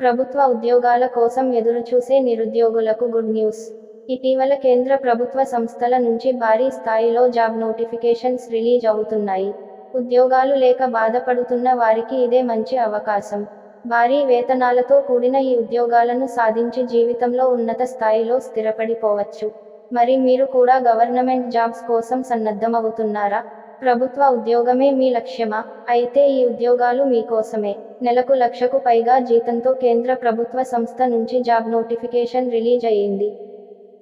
ప్రభుత్వ ఉద్యోగాల కోసం ఎదురుచూసే నిరుద్యోగులకు గుడ్ న్యూస్. ఇటీవల కేంద్ర ప్రభుత్వ సంస్థల నుంచి భారీ స్థాయిలో జాబ్ నోటిఫికేషన్స్ రిలీజ్ అవుతున్నాయి. ఉద్యోగాలు లేక బాధపడుతున్న వారికి ఇదే మంచి అవకాశం. భారీ వేతనాలతో కూడిన ఈ ఉద్యోగాలను సాధించి జీవితంలో ఉన్నత స్థాయిలో స్థిరపడిపోవచ్చు. మరి మీరు కూడా గవర్నమెంట్ జాబ్స్ కోసం సన్నద్ధమవుతున్నారా? ప్రభుత్వ ఉద్యోగమే మీ లక్ష్యమా? అయితే ఈ ఉద్యోగాలు మీకోసమే నెలకు లక్షకు పైగా జీతంతో కేంద్ర ప్రభుత్వ సంస్థ నుంచి జాబ్ నోటిఫికేషన్ రిలీజ్ అయ్యింది.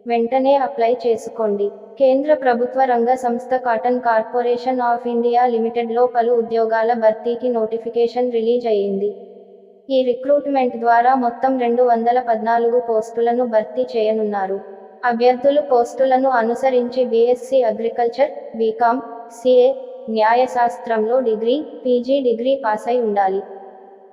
వెంటనే అప్లై చేసుకోండి. కేంద్ర ప్రభుత్వ రంగ సంస్థ కాటన్ కార్పొరేషన్ ఆఫ్ ఇండియా లిమిటెడ్లో పలు ఉద్యోగాల భర్తీకి నోటిఫికేషన్ రిలీజ్ అయ్యింది. ఈ రిక్రూట్మెంట్ ద్వారా మొత్తం రెండు వందల పద్నాలుగు పోస్టులను భర్తీ చేయనున్నారు. అభ్యర్థులు పోస్టులను అనుసరించి బీఎస్సీ అగ్రికల్చర్ బీకామ్ సిఏ న్యాయశాస్త్రంలో డిగ్రీ పీజీ డిగ్రీ పాస్ అయి ఉండాలి.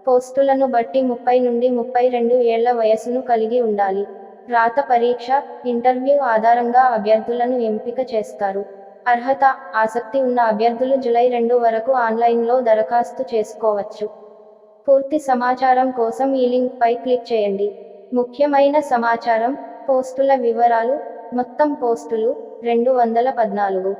పోస్టులను బట్టి ముప్పై నుండి ముప్పై రెండు ఏళ్ళ వయసును కలిగి ఉండాలి. రాత పరీక్ష ఇంటర్వ్యూ ఆధారంగా అభ్యర్థులను ఎంపిక చేస్తారు. అర్హత ఆసక్తి ఉన్న అభ్యర్థులు జులై రెండు వరకు ఆన్లైన్లో దరఖాస్తు చేసుకోవచ్చు. పూర్తి సమాచారం కోసం ఈ లింక్పై క్లిక్ చేయండి. ముఖ్యమైన సమాచారం పోస్టుల వివరాలు మొత్తం పోస్టులు రెండు వందల పద్నాలుగు.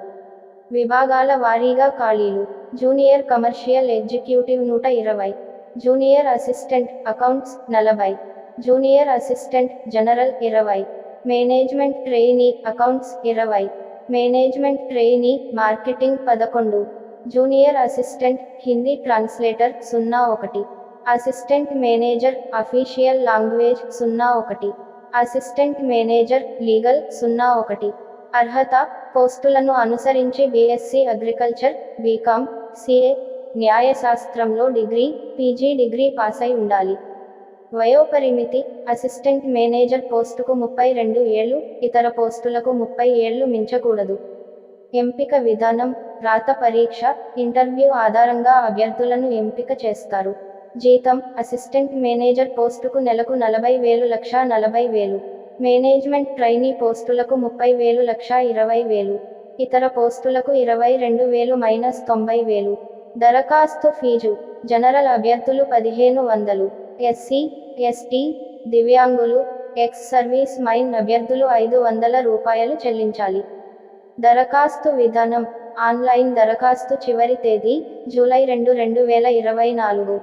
విభాగాల వారీగా ఖాళీలు. జూనియర్ కమర్షియల్ ఎగ్జిక్యూటివ్ నూట ఇరవై. జూనియర్ అసిస్టెంట్ అకౌంట్స్ నలభై. జూనియర్ అసిస్టెంట్ జనరల్ ఇరవై. మేనేజ్మెంట్ ట్రైనీ అకౌంట్స్ ఇరవై. మేనేజ్మెంట్ ట్రైనీ మార్కెటింగ్ పదకొండు. జూనియర్ అసిస్టెంట్ హిందీ ట్రాన్స్లేటర్ సున్నా ఒకటి. అసిస్టెంట్ మేనేజర్ అఫీషియల్ లాంగ్వేజ్ సున్నా ఒకటి. అసిస్టెంట్ మేనేజర్ లీగల్ సున్నా ఒకటి. అర్హత పోస్టులను అనుసరించి బీఎస్సీ అగ్రికల్చర్ బీకామ్ సిఏ న్యాయశాస్త్రంలో డిగ్రీ పీజీ డిగ్రీ పాస్ అయి ఉండాలి. వయోపరిమితి అసిస్టెంట్ మేనేజర్ పోస్టుకు ముప్పై రెండు ఏళ్ళు ఇతర పోస్టులకు ముప్పై ఏళ్ళు మించకూడదు. ఎంపిక విధానం రాత పరీక్ష ఇంటర్వ్యూ ఆధారంగా అభ్యర్థులను ఎంపిక చేస్తారు. జీతం అసిస్టెంట్ మేనేజర్ పోస్టుకు నెలకు నలభై వేలు లక్ష నలభై వేలు. మేనేజ్మెంట్ ట్రైనీ పోస్టులకు ముప్పై వేలు లక్ష ఇరవై వేలు ఇతర పోస్టులకు ఇరవై రెండు వేలు మైనస్ తొంభై వేలు. దరఖాస్తు ఫీజు జనరల్ అభ్యర్థులు పదిహేను వందలు ఎస్సీ ఎస్టీ దివ్యాంగులు ఎక్స్ సర్వీస్ మైన్ అభ్యర్థులు ఐదు వందల రూపాయలు చెల్లించాలి. దరఖాస్తు విధానం ఆన్లైన్ దరఖాస్తు చివరి తేదీ జూలై రెండు రెండు వేల ఇరవై నాలుగు.